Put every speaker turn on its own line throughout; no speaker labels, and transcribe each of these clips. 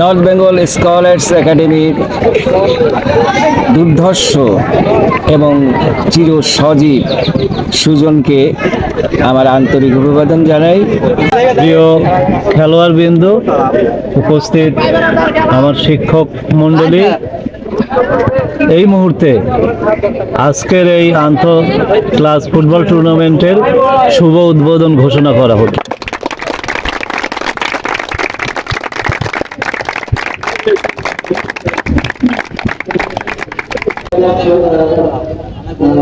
North Bengal scholars একাডেমির দুর্ধর্ষ এবং চির সজীব সুজনকে আমার আন্তরিক অভিবাদন জানাই।
প্রিয় খেলোয়াড় বিন্দু উপস্থিত আমার শিক্ষক মণ্ডলী, এই মুহূর্তে আজকের এই আন্তঃ ক্লাস ফুটবল টুর্নামেন্টের শুভ উদ্বোধন ঘোষণা করা হলো।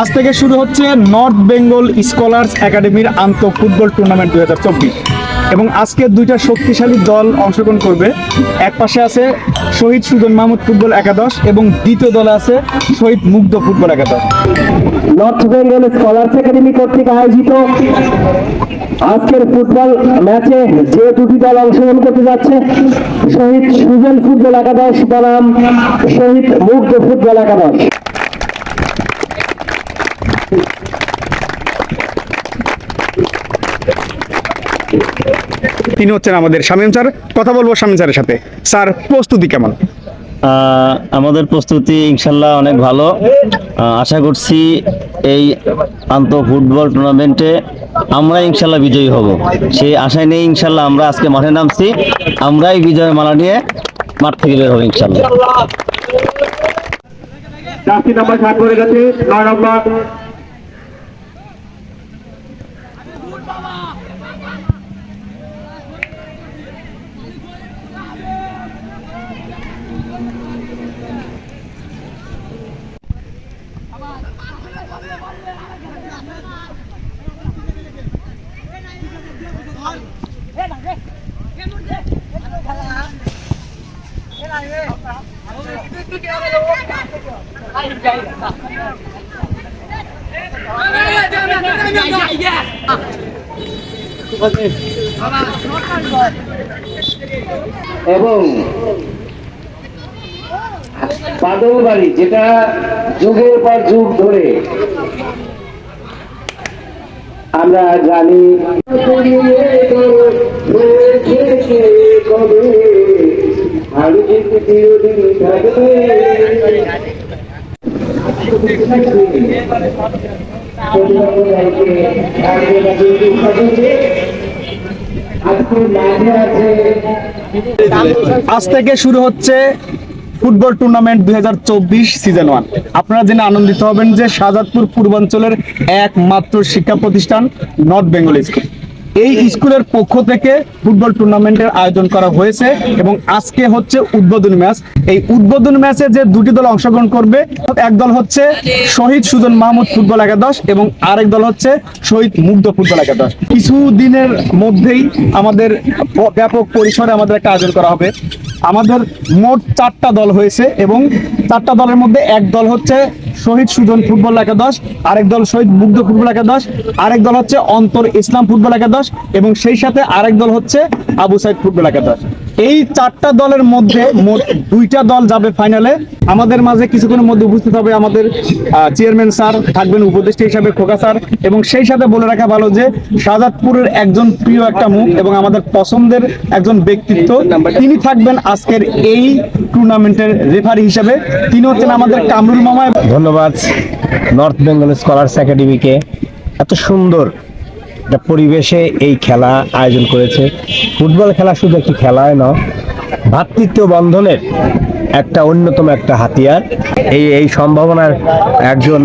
আজ থেকে শুরু হচ্ছে নর্থ বেঙ্গল স্কলার্স একাডেমির আন্তঃ ফুটবল টুর্নামেন্ট দু হাজার চব্বিশ। এবং আজকে দুইটা শক্তিশালী দল অংশগ্রহণ করবে। এক পাশে আছে শহীদ সুজন মাহমুদ ফুটবল একাদশ এবং দ্বিতীয় দলে আছে শহীদ মুগ্ধ ফুটবল একাদশ।
নর্থ বেঙ্গল স্কলার্স একাডেমি কর্তৃক আয়োজিত আজকের ফুটবল ম্যাচে যে দুটি দল অংশগ্রহণ করতে যাচ্ছে, শহীদ সুজন ফুটবল একাদশ বনাম শহীদ মুগ্ধ ফুটবল একাদশ।
তিনি হচ্ছেন আমাদের শামীম স্যার। কথা বলব শামীম স্যারের সাথে। স্যার প্রস্তুতি কেমন?
আহ, আমাদের প্রস্তুতি ইনশাল্লাহ অনেক ভালো। আশা করছি এই আন্তঃ ফুটবল টুর্নামেন্টে আমরা ইনশাল্লাহ বিজয়ী হব। সেই আশায় নেই ইনশাল্লাহ আমরা আজকে মাঠে নামছি। আমরাই বিজয় মালা নিয়ে মাঠ থেকে বের হব ইনশাল্লাহ।
চারটি নাম্বার সাত করে গেছে নয় নম্বর। এবং বাদল বাড়ি যেটা যুগের পর যুগ ধরে আমরা জানি।
আজ থেকে শুরু হচ্ছে ফুটবল টুর্নামেন্ট দুই হাজার চব্বিশ সিজন ওয়ান আপনারা জেনে আনন্দিত হবেন যে শাহজাদপুর পূর্বাঞ্চলের একমাত্র শিক্ষা প্রতিষ্ঠান নর্থ বেঙ্গল স্কুল এই স্কুলের পক্ষ থেকে ফুটবল টুর্নামেন্টের আয়োজন করা হয়েছে এবং আজকে হচ্ছে উদ্বোধনী ম্যাচ। এই উদ্বোধন ম্যাচে যে দুটি দল অংশগ্রহণ করবে, এক দল হচ্ছে শহীদ সুজন মাহমুদ ফুটবল একাদশ এবং আরেক দল হচ্ছে শহীদ মুগ্ধ ফুটবল একাদশ। কিছু দিনের মধ্যেই আমাদের ব্যাপক পরিসরে আমাদের একটা আয়োজন করা হবে। আমাদের মোট চারটা দল হয়েছে এবং চারটা দলের মধ্যে এক দল হচ্ছে শহীদ সুজন ফুটবল একাদশ, আরেক দল শহীদ মুগ্ধ ফুটবল একাদশ, আরেক দল হচ্ছে অন্তর ইসলাম ফুটবল একাদশ এবং সেই সাথে আরেক দল হচ্ছে আবু সাইদ ফুটবল একাদশ। এই চারটা দলের মধ্যে দুইটা দল যাবে ফাইনালে। আমাদের মাঝে কিছুক্ষণের মধ্যে উপস্থিত হবে আমাদের চেয়ারম্যান স্যার, থাকবেন উপদেষ্টা হিসাবে খোকা স্যার এবং সেই সাথে বলে রাখা ভালো যে শাহজাদপুরের একজন প্রিয় একটা মুখ এবং আমাদের পছন্দের একজন ব্যক্তিত্ব, তিনি থাকবেন আজকের এই টুর্নামেন্টের রেফারি হিসাবে। তিনি হচ্ছেন আমাদের কামরুল মামা।
ধন্যবাদ। নর্থ বেঙ্গল স্কলার্স একাডেমিকে এত সুন্দর একটা পরিবেশে এই খেলা আয়োজন করেছে। ফুটবল খেলা শুধু একটি খেলায় নয় ভ্রাতৃত্ব বন্ধনের একটা অন্যতম একটা হাতিয়ার। এই এই সম্ভাবনার একজন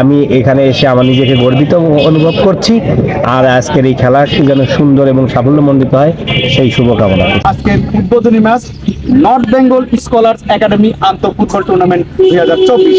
আমি এখানে এসে আমার নিজেকে গর্বিত অনুভব করছি। আর আজকের এই খেলাটি যেন সুন্দর এবং সাফল্যমণ্ডিত হয়, সেই শুভকামনা
আজকের উদ্বোধনী match North Bengal scholars academy আন্তঃ ফুটবল টুর্নামেন্ট দুই হাজার চব্বিশ।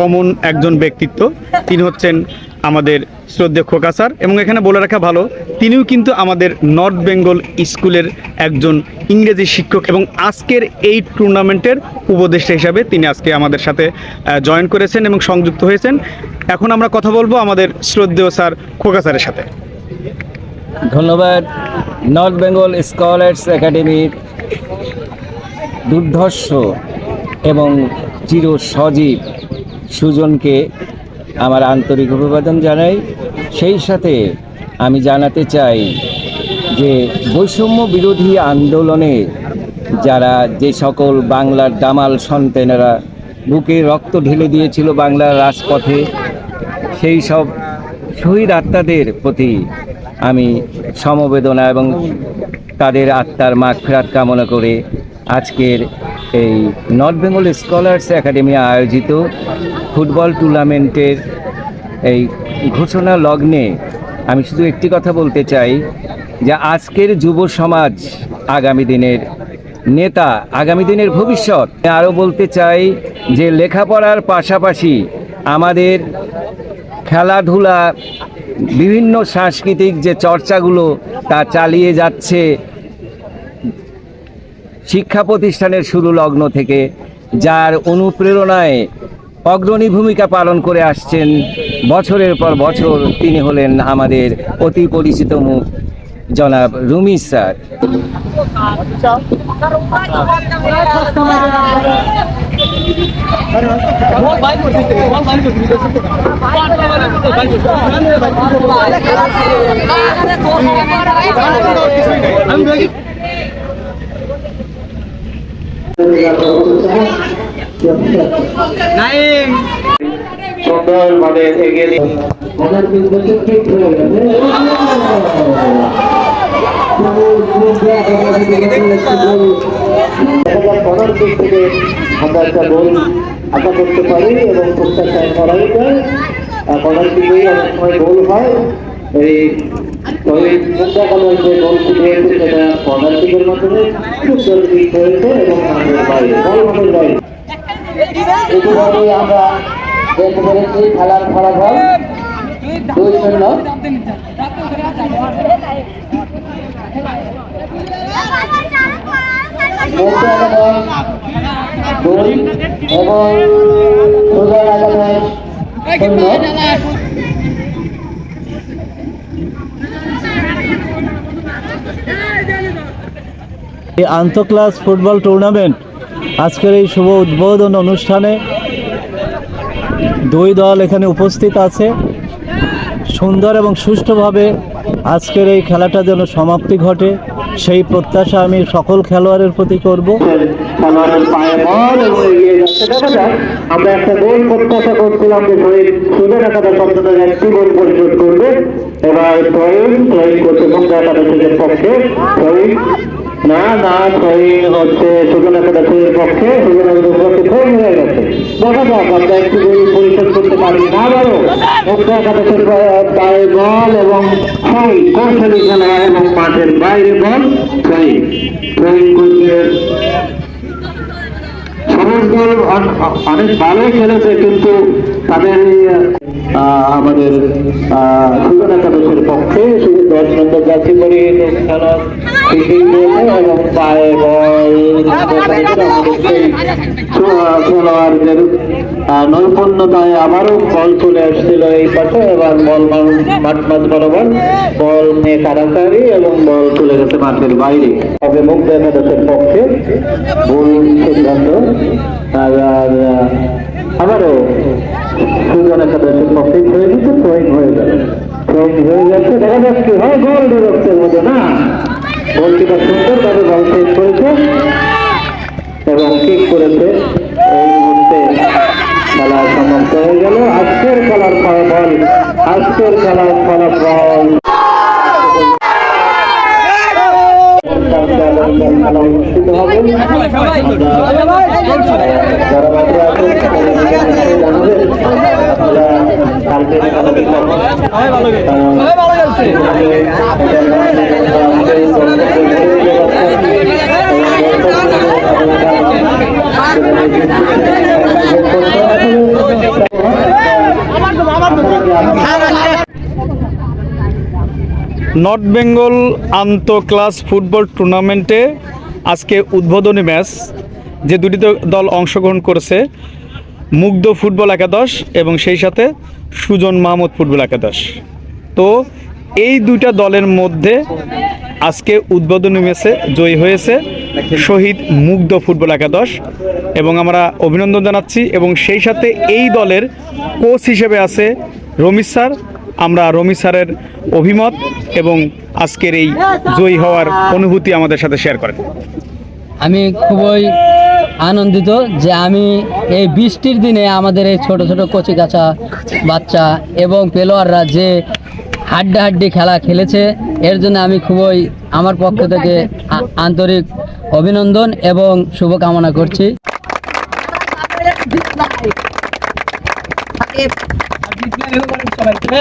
কমন একজন ব্যক্তিত্ব। তিনি হচ্ছেন আমাদের শ্রদ্ধেয় খোকা স্যার এবং এখানে বলে রাখা ভালো, তিনিও কিন্তু আমাদের নর্থ বেঙ্গল স্কুলের একজন ইংরেজি শিক্ষক এবং আজকের এই টুর্নামেন্টের উপদেষ্টা হিসাবে তিনি আজকে আমাদের সাথে জয়েন করেছেন এবং সংযুক্ত হয়েছেন। এখন আমরা কথা বলব আমাদের শ্রদ্ধেয় স্যার খোকা স্যারের সাথে।
ধন্যবাদ। নর্থ বেঙ্গল স্কলার্স একাডেমির দুর্ধর্ষ এবং চির সজীব সুজনকে আমার আন্তরিক অভিবাদন জানাই। সেই সাথে আমি জানাতে চাই যে বৈষম্য বিরোধী আন্দোলনে যারা যে সকল বাংলার দামাল সন্তানেরা বুকে রক্ত ঢেলে দিয়েছিল বাংলার রাজপথে, সেই সব শহীদ আত্মাদের প্রতি আমি সমবেদনা এবং তাদের আত্মার মাগ ফেরাত কামনা করে আজকের এই নর্থ বেঙ্গল স্কলার্স একাডেমি আয়োজিত ফুটবল টুর্নামেন্টের এই ঘোষণা লগ্নে আমি শুধু একটি কথা বলতে চাই যে আজকের যুব সমাজ আগামী দিনের নেতা, আগামী দিনের ভবিষ্যৎ। আরও বলতে চাই যে লেখাপড়ার পাশাপাশি আমাদের খেলাধুলা, বিভিন্ন সাংস্কৃতিক যে চর্চাগুলো তা চালিয়ে যাচ্ছে শিক্ষা প্রতিষ্ঠানের শুরু লগ্ন থেকে, যার অনুপ্রেরণায় অগ্রণী ভূমিকা পালন করে আসছেন। বছরের পর বছর তিনি হলেন আমাদের অতি পরিচিত মুখ, জনাব রুমি স্যার।
সুন্দরভাবে এগিয়ে দিক থেকে আমরা একটা গোল আশা করতে পারি এবং প্রত্যাশা করাই যায় পরের দিকেই অনেক সময় গোল হয় এই ওই মুদ্রাকালের যে গোলটি হয়েছে সেটা পরের দিকের মাধ্যমে সুন্দর দিক হয়েছে এবং আমাদের বাইরে বল আমাদের বাইরে ইতিমধ্যে আমরা দেখতে পেরেছি খেলার ফলাফল। দুই শূন্য। এবং
ফুটবল টুর্নামেন্ট আজকের এই শুভ উদ্বোধন অনুষ্ঠানে দুই দল এখানে উপস্থিত আছে। সুন্দর এবং সুষ্ঠুভাবে আজকের এই খেলাটা যেন সমাপ্তি ঘটে, সেই প্রত্যাশা আমি সকল খেলোয়াড়ের প্রতি করব।
আমরা একটা গোল প্রত্যাশা করছিলাম যে একটি গোল পরিশোধ করবে। এবার পক্ষে। না না শহীদ হচ্ছে সুজন একাদশের পক্ষে সুজন একাদশের ফোন হয়ে গেছে। দেখা যাক, আমরা একটু যদি পরিশোধ করতে পারি। আবারও মুন্ডা একাদশের পায়ে বল এবং শহীদ কৌশলী খেলা এবং মাঠের বাইরে বল। শহীদ শহীদ করছে অন- অনেক ভালোই খেলেছে, কিন্তু তাদের আমাদের একাদশের পক্ষে শুধু দশ নম্বর করে নৈপুণ্যতায় আবারও বল চলে আসছিল এই পাশে, এবার বল মাঠ মাঠ বরাবর বল নিয়ে কারাকারি এবং বল চলে গেছে মাঠের বাইরে। তবে মুখ একাদশের পক্ষে ভুল সিদ্ধান্ত। আবারও সুজন একাদশের পক্ষে হয়ে গেছে থ্রোয়িং হয়ে যাবে থ্রোয়িং হয়ে যাচ্ছে দেখা যাচ্ছে হয় গোল ডিরেক্টের মধ্যে, না? গোলকিপার সুন্দরভাবে বল সেভ করেছে এবং কিক করেছে। এই মুহূর্তে খেলা সমাপ্ত হয়ে গেল। আজকের খেলার ফলাফল, আজকের খেলার ফলাফল খেলা অনুষ্ঠিত হবে তারা জানাবেন
নর্থ বেঙ্গল আন্ত ক্লাস ফুটবল টুর্নামেন্টে আজকে উদ্বোধনী ম্যাচ, যে দুটি দল অংশগ্রহণ করেছে, মুগ্ধ ফুটবল একাদশ এবং সেই সাথে সুজন মাহমুদ ফুটবল একাদশ। তো এই দুইটা দলের মধ্যে আজকে উদ্বোধনী ম্যাচে জয়ী হয়েছে শহীদ মুগ্ধ ফুটবল একাদশ এবং আমরা অভিনন্দন জানাচ্ছি এবং সেই সাথে এই দলের কোচ হিসেবে আছে রমিজ স্যার। আমরা রমি স্যারের অভিমত এবং আজকের এই জয়ী হওয়ার অনুভূতি আমাদের সাথে শেয়ার করেন।
আমি খুবই আনন্দিত যে আমি এই বৃষ্টির দিনে আমাদের এই ছোট ছোট কচি কাঁচা বাচ্চা এবং পেলোয়াররা যে হাড্ডাহাড্ডি খেলা খেলেছে এর জন্য আমি খুবই আমার পক্ষ থেকে আন্তরিক অভিনন্দন এবং শুভকামনা করছি। সবাইকে